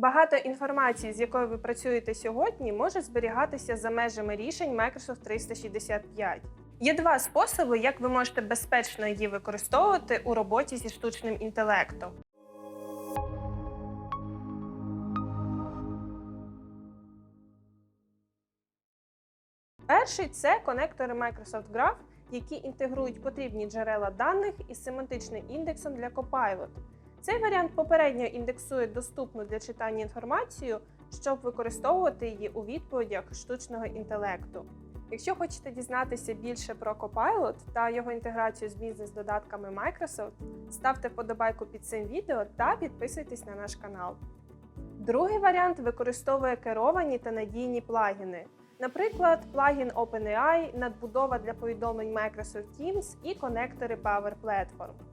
Багато інформації, з якою ви працюєте сьогодні, може зберігатися за межами рішень Microsoft 365. Є два способи, як ви можете безпечно її використовувати у роботі зі штучним інтелектом. Перший це конектори Microsoft Graph, які інтегрують потрібні джерела даних із семантичним індексом для Copilot. Цей варіант попередньо індексує доступну для читання інформацію, щоб використовувати її у відповідях штучного інтелекту. Якщо хочете дізнатися більше про Copilot та його інтеграцію з бізнес-додатками Microsoft, ставте вподобайку під цим відео та підписуйтесь на наш канал. Другий варіант використовує керовані та надійні плагіни. Наприклад, плагін OpenAI, надбудова для повідомлень Microsoft Teams і конектори Power Platform.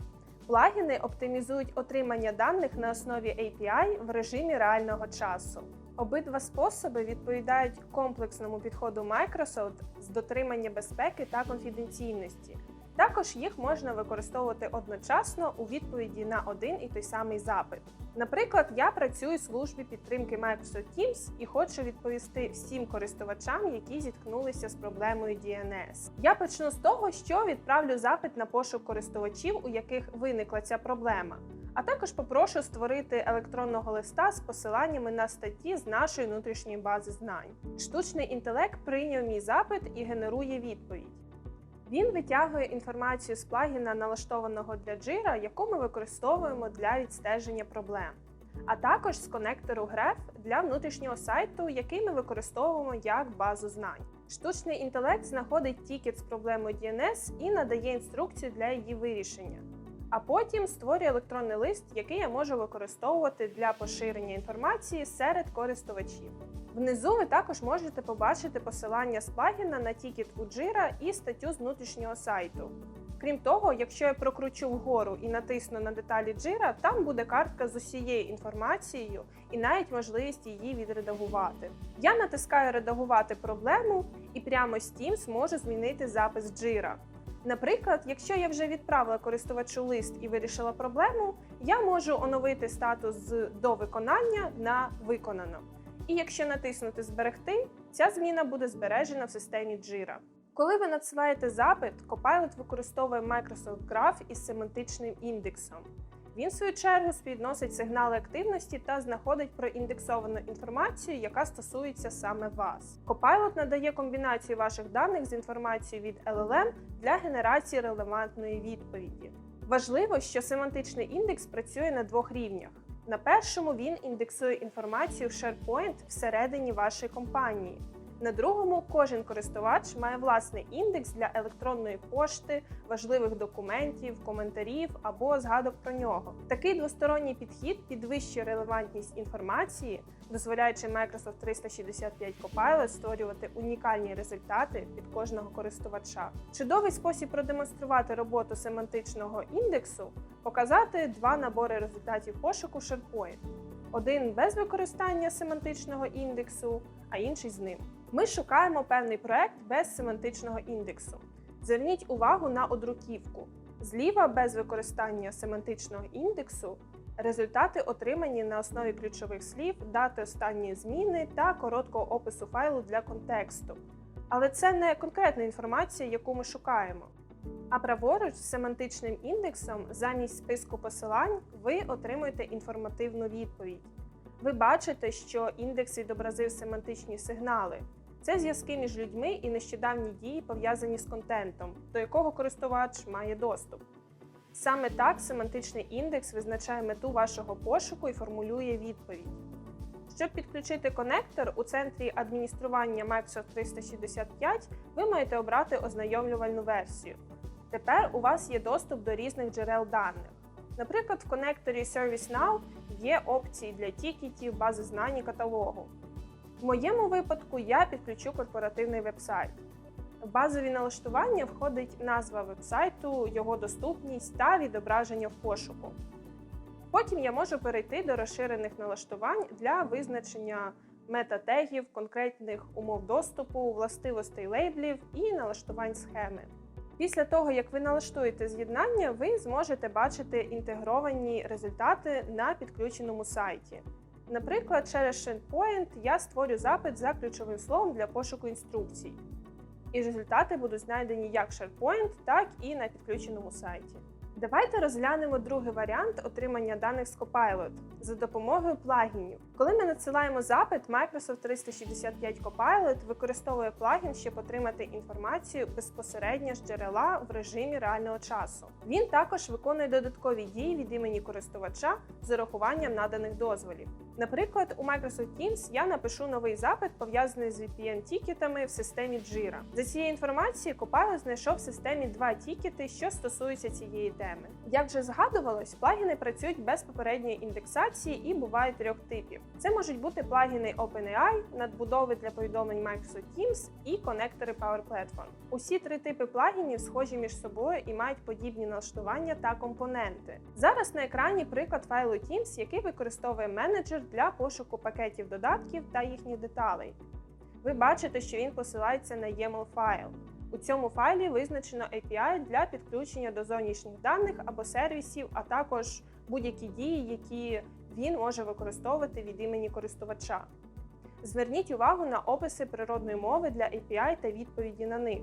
Плагіни оптимізують отримання даних на основі API в режимі реального часу. Обидва способи відповідають комплексному підходу Microsoft з дотримання безпеки та конфіденційності. Також їх можна використовувати одночасно у відповіді на один і той самий запит. Наприклад, я працюю в службі підтримки Microsoft Teams і хочу відповісти всім користувачам, які зіткнулися з проблемою DNS. Я почну з того, що відправлю запит на пошук користувачів, у яких виникла ця проблема. А також попрошу створити електронного листа з посиланнями на статті з нашої внутрішньої бази знань. Штучний інтелект прийняв мій запит і генерує відповідь. Він витягує інформацію з плагіна, налаштованого для Jira, яку ми використовуємо для відстеження проблем, а також з конектору Graph для внутрішнього сайту, який ми використовуємо як базу знань. Штучний інтелект знаходить тікет з проблемою DNS і надає інструкцію для її вирішення. А потім створює електронний лист, який я можу використовувати для поширення інформації серед користувачів. Внизу ви також можете побачити посилання з плагіна на тікет у Jira і статтю з внутрішнього сайту. Крім того, якщо я прокручу вгору і натисну на деталі Jira, там буде картка з усією інформацією і навіть можливість її відредагувати. Я натискаю Редагувати проблему і прямо з Teams можу змінити запис Jira. Наприклад, якщо я вже відправила користувачу лист і вирішила проблему, я можу оновити статус з до виконання на виконано. І якщо натиснути Зберегти, ця зміна буде збережена в системі Jira. Коли ви надсилаєте запит, Copilot використовує Microsoft Graph із семантичним індексом. Він, в свою чергу, співвідносить сигнали активності та знаходить проіндексовану інформацію, яка стосується саме вас. Copilot надає комбінацію ваших даних з інформацією від LLM для генерації релевантної відповіді. Важливо, що семантичний індекс працює на двох рівнях. На першому він індексує інформацію в SharePoint всередині вашої компанії. На другому кожен користувач має власний індекс для електронної пошти, важливих документів, коментарів або згадок про нього. Такий двосторонній підхід підвищує релевантність інформації, дозволяючи Microsoft 365 Copilot створювати унікальні результати під кожного користувача. Чудовий спосіб продемонструвати роботу семантичного індексу показати два набори результатів пошуку SharePoint. Один без використання семантичного індексу, а інший з ним. Ми шукаємо певний проект без семантичного індексу. Зверніть увагу на одруківку. Зліва без використання семантичного індексу результати отримані на основі ключових слів, дати останньої зміни та короткого опису файлу для контексту. Але це не конкретна інформація, яку ми шукаємо. А праворуч з семантичним індексом замість списку посилань ви отримуєте інформативну відповідь. Ви бачите, що індекс відобразив семантичні сигнали. Це зв'язки між людьми і нещодавні дії, пов'язані з контентом, до якого користувач має доступ. Саме так семантичний індекс визначає мету вашого пошуку і формулює відповідь. Щоб підключити конектор у центрі адміністрування Microsoft 365, ви маєте обрати ознайомлювальну версію. Тепер у вас є доступ до різних джерел даних. Наприклад, в конекторі ServiceNow є опції для тікетів, бази знань і каталогу. В моєму випадку я підключу корпоративний вебсайт. В базові налаштування входить назва вебсайту, його доступність та відображення в пошуку. Потім я можу перейти до розширених налаштувань для визначення метатегів, конкретних умов доступу, властивостей лейблів і налаштувань схеми. Після того, як ви налаштуєте з'єднання, ви зможете бачити інтегровані результати на підключеному сайті. Наприклад, через SharePoint я створю запит за ключовим словом для пошуку інструкцій. І результати будуть знайдені як SharePoint, так і на підключеному сайті. Давайте розглянемо другий варіант отримання даних з Copilot за допомогою плагінів. Коли ми надсилаємо запит, Microsoft 365 Copilot використовує плагін, щоб отримати інформацію безпосередньо з джерела в режимі реального часу. Він також виконує додаткові дії від імені користувача з урахуванням наданих дозволів. Наприклад, у Microsoft Teams я напишу новий запит, пов'язаний з VPN-тікетами в системі Jira. За цією інформацією, Copilot знайшов в системі два тікети, що стосуються цієї теми. Як вже згадувалось, плагіни працюють без попередньої індексації і бувають трьох типів. Це можуть бути плагіни OpenAI, надбудови для повідомлень Microsoft Teams і конектори Power Platform. Усі три типи плагінів схожі між собою і мають подібні налаштування та компоненти. Зараз на екрані приклад файлу Teams, який використовує менеджер для пошуку пакетів додатків та їхніх деталей. Ви бачите, що він посилається на YAML файл. У цьому файлі визначено API для підключення до зовнішніх даних або сервісів, а також будь-які дії, які він може використовувати від імені користувача. Зверніть увагу на описи природної мови для API та відповіді на них.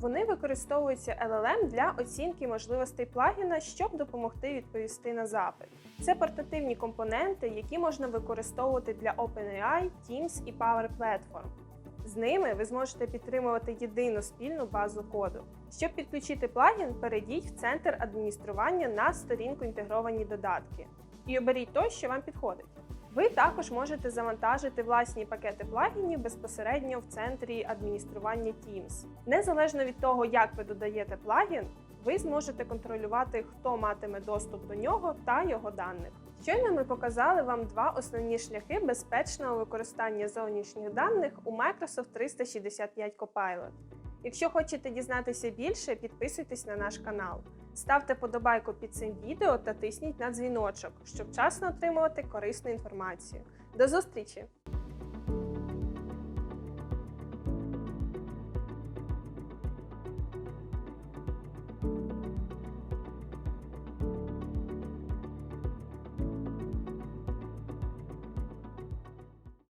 Вони використовуються LLM для оцінки можливостей плагіна, щоб допомогти відповісти на запит. Це портативні компоненти, які можна використовувати для OpenAI, Teams і Power Platform. З ними ви зможете підтримувати єдину спільну базу коду. Щоб підключити плагін, перейдіть в центр адміністрування на сторінку інтегровані додатки і оберіть той, що вам підходить. Ви також можете завантажити власні пакети плагінів безпосередньо в центрі адміністрування Teams. Незалежно від того, як ви додаєте плагін, ви зможете контролювати, хто матиме доступ до нього та його даних. Щойно ми показали вам два основні шляхи безпечного використання зовнішніх даних у Microsoft 365 Copilot. Якщо хочете дізнатися більше, підписуйтесь на наш канал. Ставте подобайку під цим відео та тисніть на дзвіночок, щоб вчасно отримувати корисну інформацію. До зустрічі!